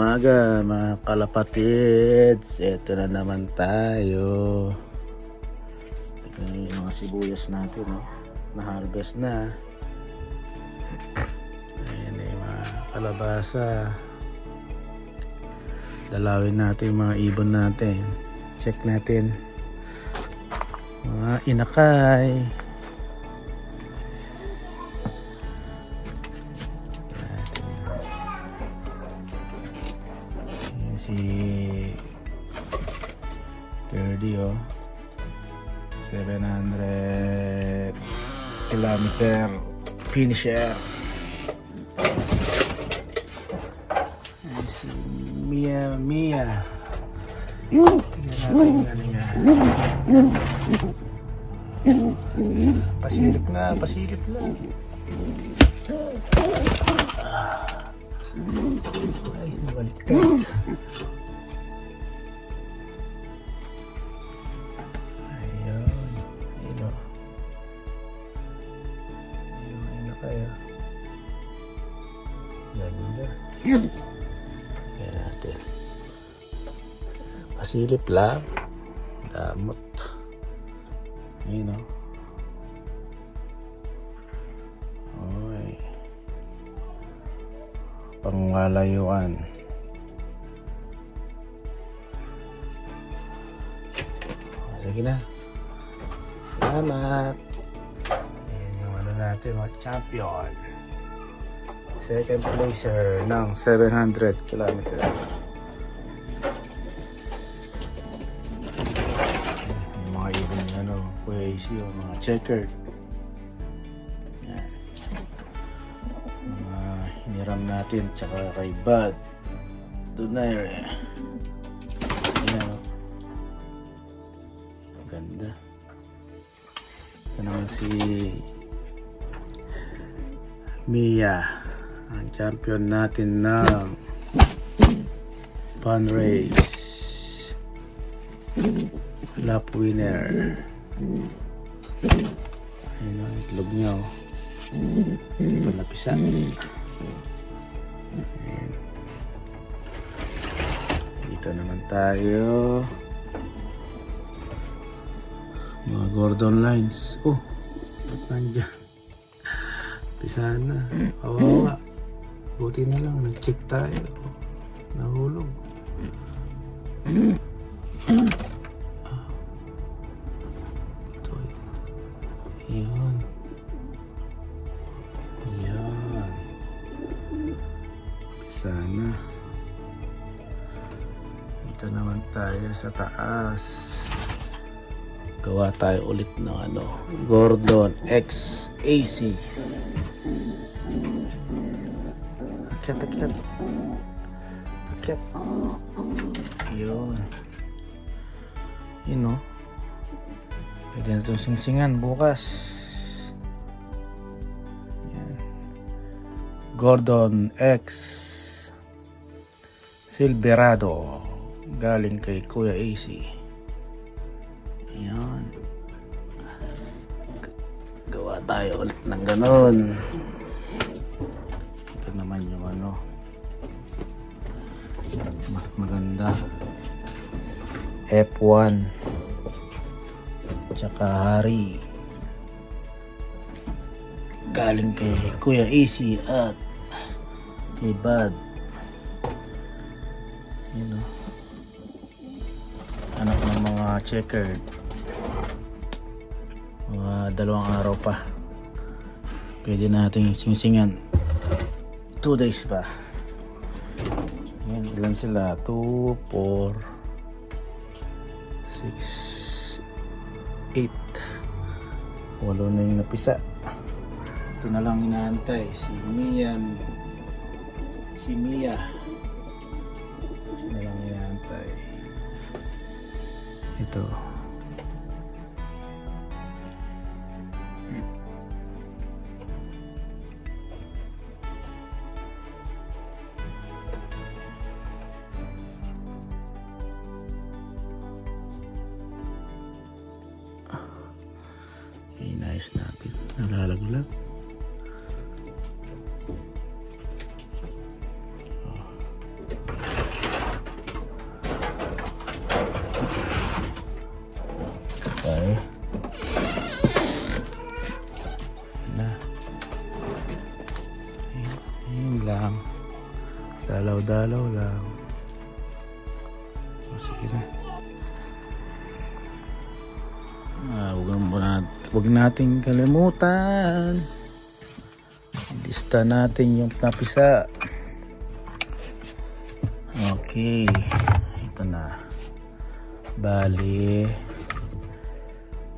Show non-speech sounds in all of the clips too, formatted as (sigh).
umaga mga kalapatids. Ito na naman tayo. Tignan yung mga sibuyas natin. Oh. Na. Ayan na yung mga kalabasa. Dalawin natin yung mga ibon natin. Check natin. Mga inakay. Si 30 oh. 700 kilometer finisher. Ayan si Mia Mia. Niya Pasilip na, pasilip na. Ay, nabalik ka. Ganda. Kaya natin. Pasilip lang. Damot. Ayun o. Oy. Panglalayuan. Sige na. Salamat. Ayan yung ano natin, mga champion. Second placer ng 700 km. Yung mga ibon ano, Kuya AC, yung mga checkered. Yan. Mga hiniram natin, tsaka kay Bud. Donaire. Ayan o. Ganda. Ito naman si Mia. Ang champion natin ng fun race. Lap winner. Ayun o, itlog niya o. Hindi pa napisa. Ayan. Dito naman tayo. Mga Gordon lines. Oh, ba't nandyan? Pisa na. Kawawa. Buti na lang, nag-check tayo. Nahulog. Ah. Ito, ito. Yan. Yan. Sana. Dito naman tayo sa taas gawa tayo ulit ng ano Gordon X AC akyat akyat akyat yun. Yun o pwede na itong singsingan bukas. Yan. Gordon X. Silverado. Galing kay Kuya AC Ayan. Gawa tayo ulit ng ganon. Ito naman yung ano. Mas maganda. F1. Tsaka Hari. Galing kay Kuya Easy at kay Bad. Yun o. Anak ng mga checkered mga dalawang araw pa pwede natin singsingan 2 days pa. Yan ilan sila? 2, 4 6 8 walo na yung napisa. Ito na lang inaantay. Si Mian si Mia. Ito na lang inaantay. Ito size natin. Nalalaglag. Na. Yun lang. Dalaw-dalaw lang. Huwag, na, huwag nating kalimutan. Lista natin yung napisa. Okay. Ito na. Bali.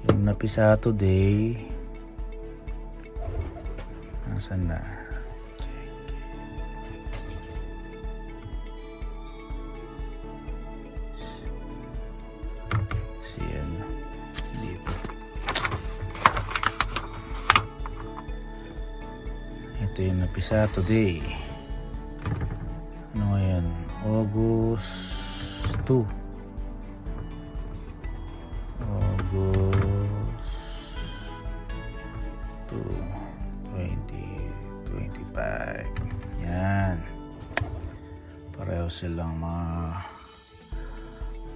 Yung napisa today. Nasaan na? Yung napisa today. Ano ngayon? August 2. August 2. 2025. Yan. Pareho silang mga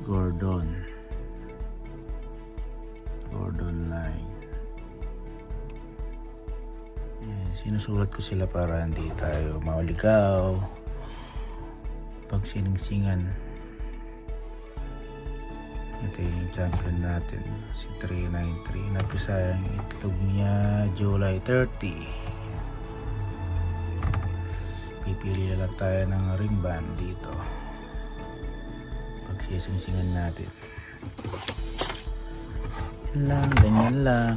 Gordon. Gordon line. Sinusulat ko sila para hindi tayo mauligaw pag siningsingan. Ito yung champion natin, si 393. Napisa yung itlog niya July 30. Pipili na lang tayo ng ring band dito. Pag sisinsingan natin. Yan lang, ganyan lang.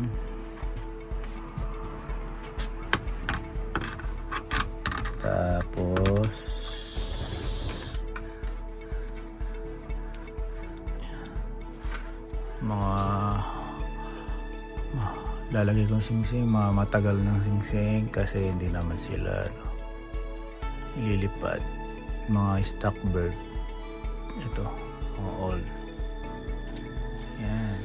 Tapos mga lalagay kong singsing mga matagal ng singsing kasi hindi naman sila ano, ililipad. Mga stock bird ito mga all yan.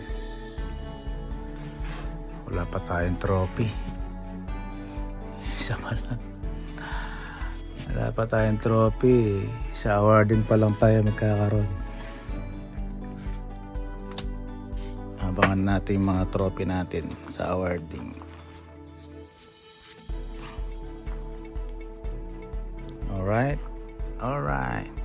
Wala pa tayong trophy. (laughs) Isa pa lang wala pa tayong trophy. Sa awarding pa lang tayo magkakaroon. Abangan natin yung mga trophy natin sa awarding. Alright? Alright